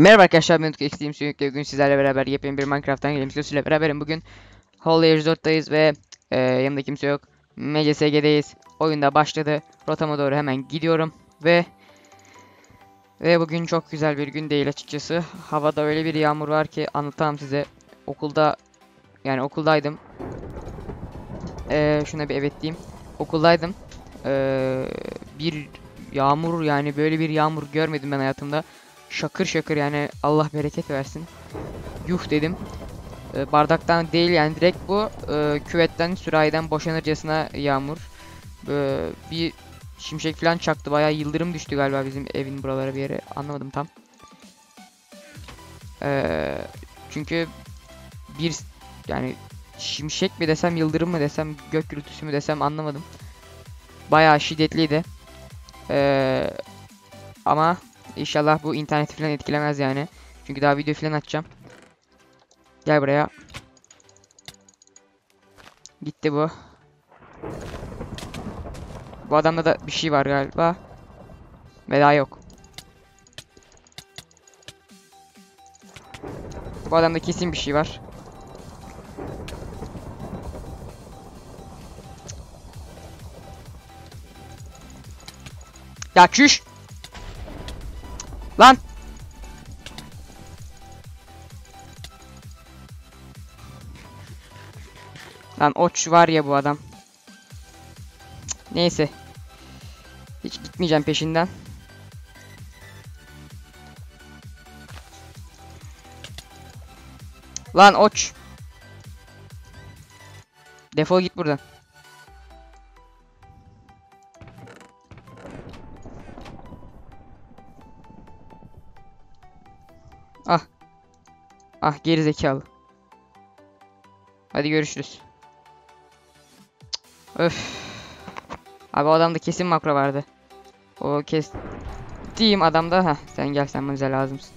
Merhaba arkadaşlar ben Utku Extreme Sönük'te bugün sizlerle beraber yepyeni bir Minecraft'tan gelen videosuyla beraberim. Bugün Holy Resort'tayız ve e, yanımda kimse yok. MCSG'deyiz. Oyunda başladı. Rotama doğru hemen gidiyorum ve ve bugün çok güzel bir gün değil açıkçası. Havada öyle bir yağmur var ki anlatamam size. Okulda yani okuldaydım. E, şuna bir evet diyeyim. Okuldaydım. E, bir yağmur yani böyle bir yağmur görmedim ben hayatımda şakır şakır yani Allah bereket versin. Yuh dedim. E, bardaktan değil yani direkt bu e, küvetten sürahiden boşanırcasına yağmur. E, bir şimşek falan çaktı bayağı yıldırım düştü galiba bizim evin buralara bir yere anlamadım tam. E, çünkü bir yani şimşek mi desem yıldırım mı desem gök gürültüsü mü desem anlamadım. Bayağı şiddetliydi. E, ama İnşallah bu interneti falan etkilemez yani. Çünkü daha video falan açacağım. Gel buraya. Gitti bu. Bu adamda da bir şey var galiba. Ve daha yok. Bu adamda kesin bir şey var. Ya çüş! Lan! Lan oç var ya bu adam. Neyse. Hiç gitmeyeceğim peşinden. Lan oç. Defol git buradan. Ah geri zekalı. Hadi görüşürüz. Öf. Abi adamda kesin makro vardı. O kes diyeyim adamda ha sen gel sen bize lazımsın.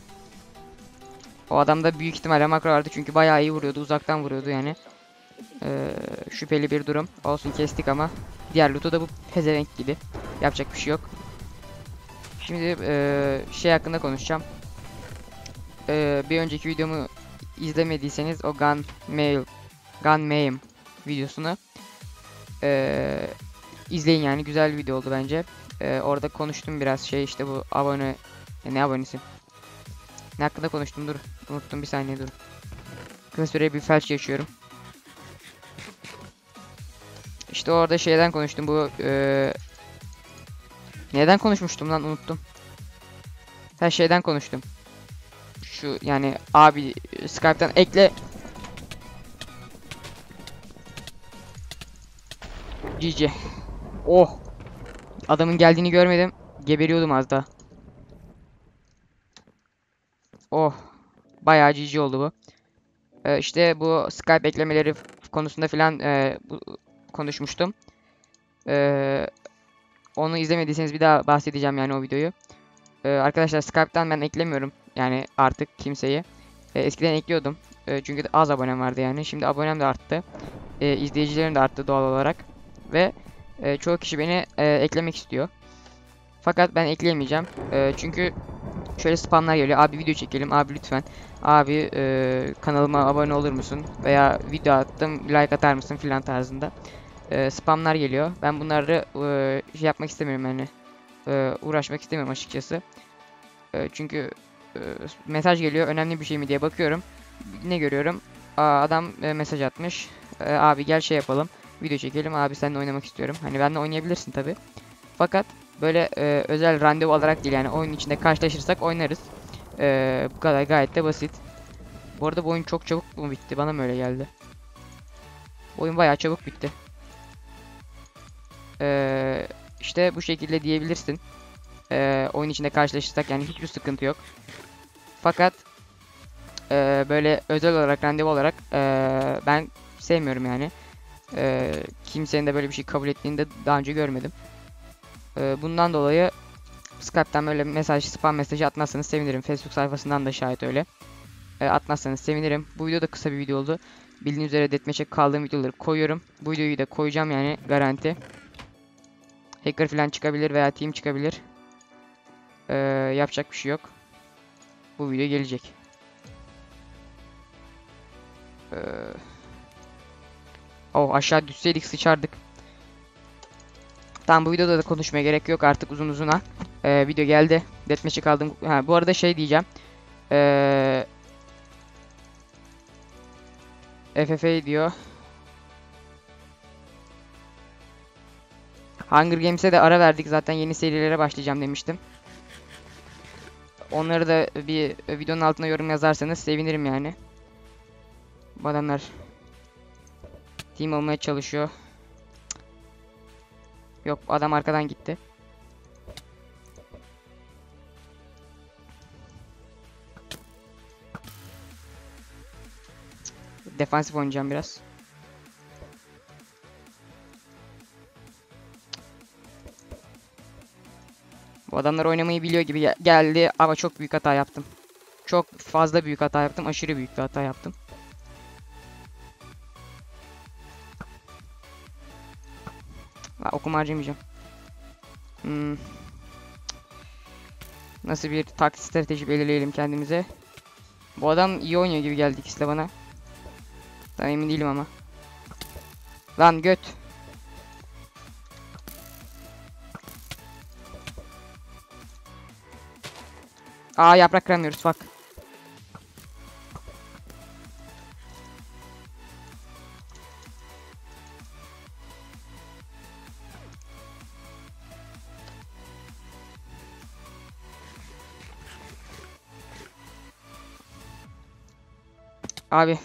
O adamda büyük ihtimalle makro vardı çünkü bayağı iyi vuruyordu uzaktan vuruyordu yani. Ee, şüpheli bir durum. Olsun kestik ama diğer loot'u da bu pezevenk gibi. Yapacak bir şey yok. Şimdi ee, şey hakkında konuşacağım e, bir önceki videomu izlemediyseniz o Gun Mail Gun Maim videosunu e, izleyin yani güzel bir video oldu bence. E, orada konuştum biraz şey işte bu abone e, ne abonesi? Ne hakkında konuştum dur. Unuttum bir saniye dur. Kısa süre bir felç yaşıyorum. İşte orada şeyden konuştum bu e, neden konuşmuştum lan unuttum. Her şeyden konuştum şu yani abi Skype'tan ekle. GG. Oh. Adamın geldiğini görmedim. Geberiyordum az da. Oh. Bayağı GG oldu bu. Ee, işte bu Skype eklemeleri konusunda filan e, konuşmuştum. Ee, onu izlemediyseniz bir daha bahsedeceğim yani o videoyu. Ee, arkadaşlar Skype'tan ben eklemiyorum. Yani artık kimseyi. E, eskiden ekliyordum. E, çünkü az abonem vardı yani. Şimdi abonem de arttı. E, izleyicilerim de arttı doğal olarak. Ve e, çoğu kişi beni e, eklemek istiyor. Fakat ben ekleyemeyeceğim. E, çünkü şöyle spamlar geliyor. Abi video çekelim. Abi lütfen. Abi e, kanalıma abone olur musun? Veya video attım like atar mısın filan tarzında. E, spamlar geliyor. Ben bunları e, şey yapmak istemiyorum yani. E, uğraşmak istemiyorum açıkçası. E, çünkü e, mesaj geliyor önemli bir şey mi diye bakıyorum. Ne görüyorum? Aa, adam e, mesaj atmış. E, abi gel şey yapalım. Video çekelim. Abi seninle oynamak istiyorum. Hani benimle oynayabilirsin tabi. Fakat böyle e, özel randevu alarak değil yani oyun içinde karşılaşırsak oynarız. E, bu kadar gayet de basit. Bu arada bu oyun çok çabuk mu bitti? Bana mı öyle geldi? Oyun bayağı çabuk bitti. E, işte bu şekilde diyebilirsin. E, oyun içinde karşılaşırsak yani hiçbir sıkıntı yok. Fakat e, böyle özel olarak randevu olarak e, ben sevmiyorum yani. E, kimsenin de böyle bir şey kabul ettiğini de daha önce görmedim. E, bundan dolayı Skype'tan böyle mesaj, spam mesajı atmazsanız sevinirim. Facebook sayfasından da şayet öyle. E, atmazsanız sevinirim. Bu video da kısa bir video oldu. Bildiğiniz üzere deathmatch'e kaldığım videoları koyuyorum. Bu videoyu da koyacağım yani garanti. Hacker falan çıkabilir veya team çıkabilir. E, yapacak bir şey yok. Bu video gelecek. Ee, oh aşağı düşseydik sıçardık. Tamam bu videoda da konuşmaya gerek yok artık uzun uzuna. Ee, video geldi. Deathmatch'e kaldım. Ha, bu arada şey diyeceğim. Ee, FFA diyor. Hunger Games'e de ara verdik. Zaten yeni serilere başlayacağım demiştim. Onları da bir videonun altına yorum yazarsanız sevinirim yani. Bu adamlar team olmaya çalışıyor. Yok adam arkadan gitti. Defansif oynayacağım biraz. Bu adamlar oynamayı biliyor gibi gel- geldi ama çok büyük hata yaptım. Çok fazla büyük hata yaptım. Aşırı büyük bir hata yaptım. Ha, okuma harcamayacağım. Hmm. Nasıl bir taktik strateji belirleyelim kendimize. Bu adam iyi oynuyor gibi geldi ikisi de bana. Tam emin değilim ama. Lan göt. Aa yaprak kıramıyoruz bak. Abi.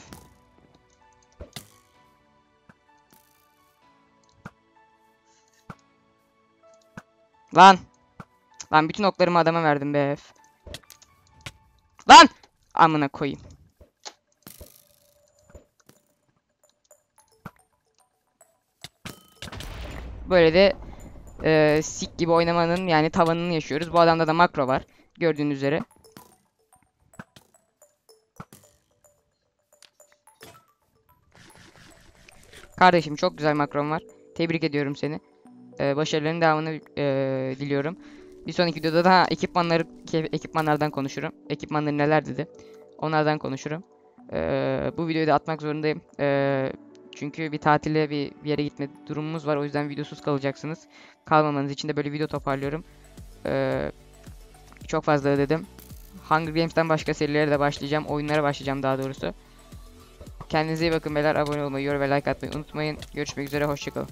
Lan. Lan bütün oklarımı adama verdim be. Lan! Amına koyayım. Böyle de e, sik gibi oynamanın yani tavanını yaşıyoruz. Bu adamda da makro var. Gördüğünüz üzere. Kardeşim çok güzel makron var. Tebrik ediyorum seni. Ee, başarıların devamını e, diliyorum. Bir sonraki videoda da ekipmanları ke- ekipmanlardan konuşurum. Ekipmanları neler dedi. Onlardan konuşurum. Ee, bu videoyu da atmak zorundayım. Ee, çünkü bir tatile bir, bir yere gitme durumumuz var. O yüzden videosuz kalacaksınız. Kalmamanız için de böyle video toparlıyorum. Ee, çok fazla dedim. Hunger Games'ten başka serilere de başlayacağım. Oyunlara başlayacağım daha doğrusu. Kendinize iyi bakın beyler. Abone olmayı, yorum ve like atmayı unutmayın. Görüşmek üzere. Hoşçakalın.